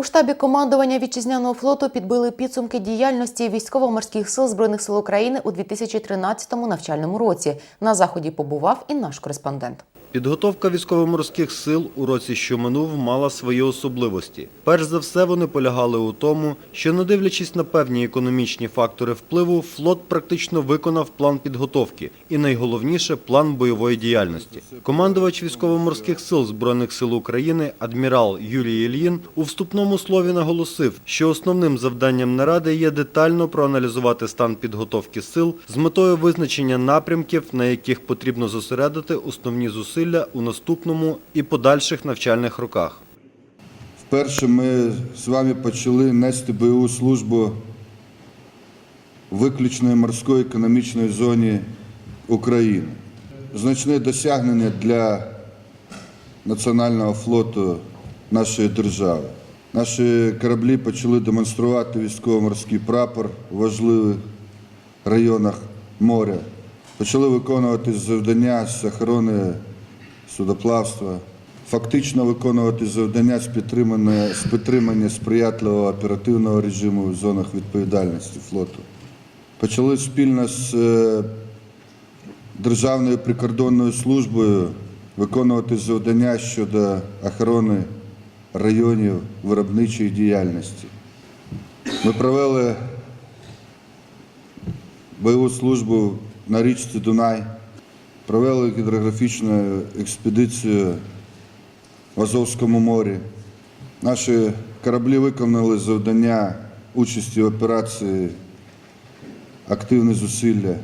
У штабі командування вітчизняного флоту підбили підсумки діяльності військово-морських сил збройних сил України у 2013 навчальному році. На заході побував і наш кореспондент. Підготовка військово-морських сил у році, що минув, мала свої особливості. Перш за все, вони полягали у тому, що, не дивлячись на певні економічні фактори впливу, флот практично виконав план підготовки і, найголовніше, план бойової діяльності. Командувач військово-морських сил Збройних сил України адмірал Юрій Ільїн у вступному слові наголосив, що основним завданням наради є детально проаналізувати стан підготовки сил з метою визначення напрямків, на яких потрібно зосередити основні зусилля у наступному і подальших навчальних роках. Вперше ми з вами почали нести бойову службу виключної морської економічної зоні України. Значне досягнення для Національного флоту нашої держави. Наші кораблі почали демонструвати військово-морський прапор в важливих районах моря. Почали виконувати завдання з охорони судоплавства, фактично виконувати завдання з підтримання, з підтримання сприятливого оперативного режиму в зонах відповідальності флоту. Почали спільно з е, Державною прикордонною службою виконувати завдання щодо охорони районів виробничої діяльності. Ми провели бойову службу на річці Дунай, провели гідрографічну експедицію в Азовському морі. Наші кораблі виконали завдання участі в операції активні зусилля,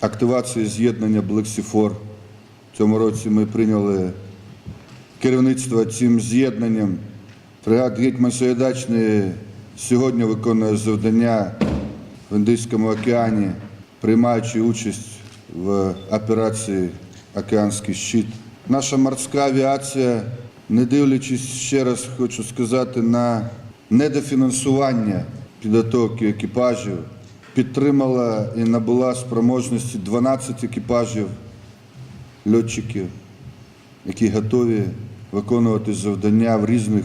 активації з'єднання Блексіфор. В цьому році ми прийняли керівництво цим з'єднанням. Фрегат Гетьман Саєдачний сьогодні виконує завдання в Індійському океані, приймаючи участь в операції Океанський щит. Наша морська авіація, не дивлячись ще раз, хочу сказати, на недофінансування підготовки екіпажів, підтримала і набула спроможності 12 екіпажів льотчиків, які готові виконувати завдання в різних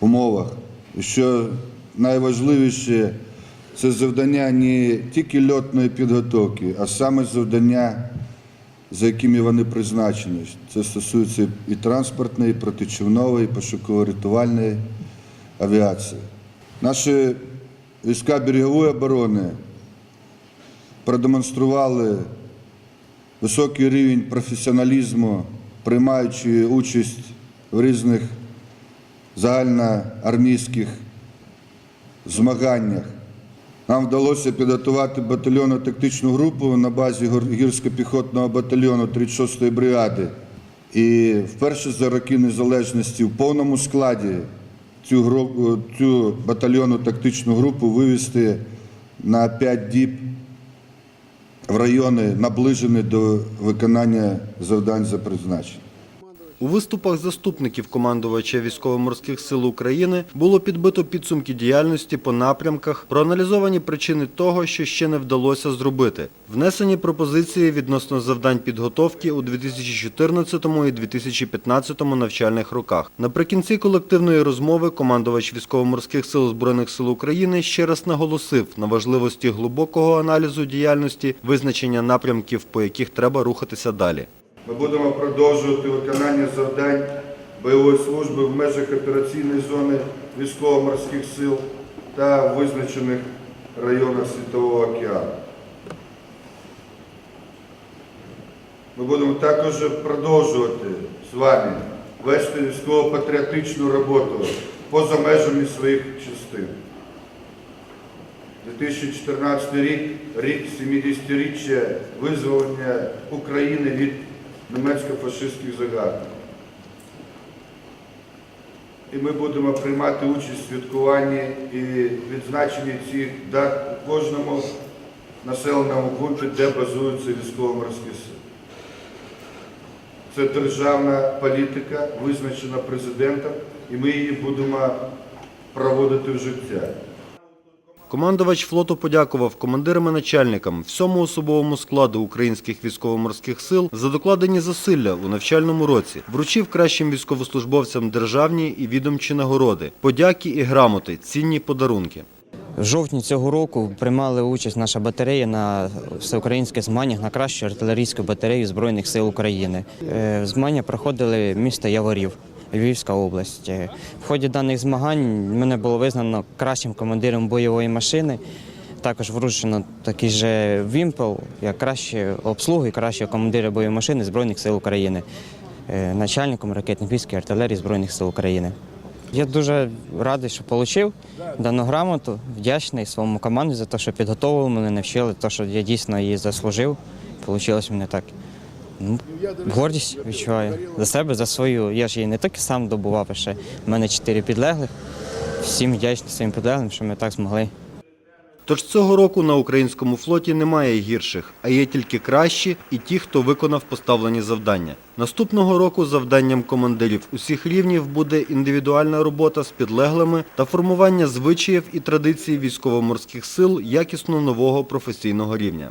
умовах. І що найважливіше, це завдання не тільки льотної підготовки, а саме завдання, за якими вони призначені. Це стосується і транспортної, і протичовної, і пошуково-рятувальної авіації. Наші війська берегової оборони продемонстрували високий рівень професіоналізму, приймаючи участь в різних загальноармійських змаганнях. Нам вдалося підготувати батальйонну тактичну групу на базі гірсько-піхотного батальйону 36-ї бригади. І вперше за роки незалежності в повному складі цю, групу, цю батальйонну тактичну групу вивести на 5 діб в райони, наближені до виконання завдань за призначенням. У виступах заступників командувача військово-морських сил України було підбито підсумки діяльності по напрямках, проаналізовані причини того, що ще не вдалося зробити, внесені пропозиції відносно завдань підготовки у 2014 і 2015 навчальних роках. Наприкінці колективної розмови командувач військово-морських сил Збройних сил України ще раз наголосив на важливості глибокого аналізу діяльності, визначення напрямків, по яких треба рухатися далі. Ми будемо продовжувати виконання завдань бойової служби в межах операційної зони військово-морських сил та визначених районах Світового океану. Ми будемо також продовжувати з вами вести військово-патріотичну роботу поза межами своїх частин. 2014 рік рік 70-річчя визволення України від німецько-фашистських загарбників. І ми будемо приймати участь в святкуванні і відзначенні цих дат у кожному населеному пункті, де базуються військово-морські сили. Це державна політика, визначена президентом, і ми її будемо проводити в життя. Командувач флоту подякував командирам і начальникам всьому особовому складу українських військово-морських сил за докладені зусилля у навчальному році, вручив кращим військовослужбовцям державні і відомчі нагороди, подяки і грамоти, цінні подарунки. В жовтні цього року приймали участь наша батарея на всеукраїнських змаганнях на кращу артилерійську батарею Збройних сил України. Е, Змагання проходили місто Яворів, Львівська область. Е, В ході даних змагань мене було визнано кращим командиром бойової машини. Також вручено такий же вімпел, як краще обслуги, кращого командира бойової машини Збройних сил України, е, начальником ракетних військ і артилерії Збройних сил України. Я дуже радий, що отримав дану грамоту. Вдячний своєму команді за те, що підготовили мене, навчили, те, що я дійсно її заслужив. В мене так. Ну, гордість відчуваю за себе, за свою. Я ж її не тільки сам добував, а ще в мене чотири підлеглих. Всім вдячний своїм підлеглим, що ми так змогли. Тож цього року на українському флоті немає гірших, а є тільки кращі і ті, хто виконав поставлені завдання. Наступного року завданням командирів усіх рівнів буде індивідуальна робота з підлеглими та формування звичаїв і традицій військово-морських сил якісно нового професійного рівня.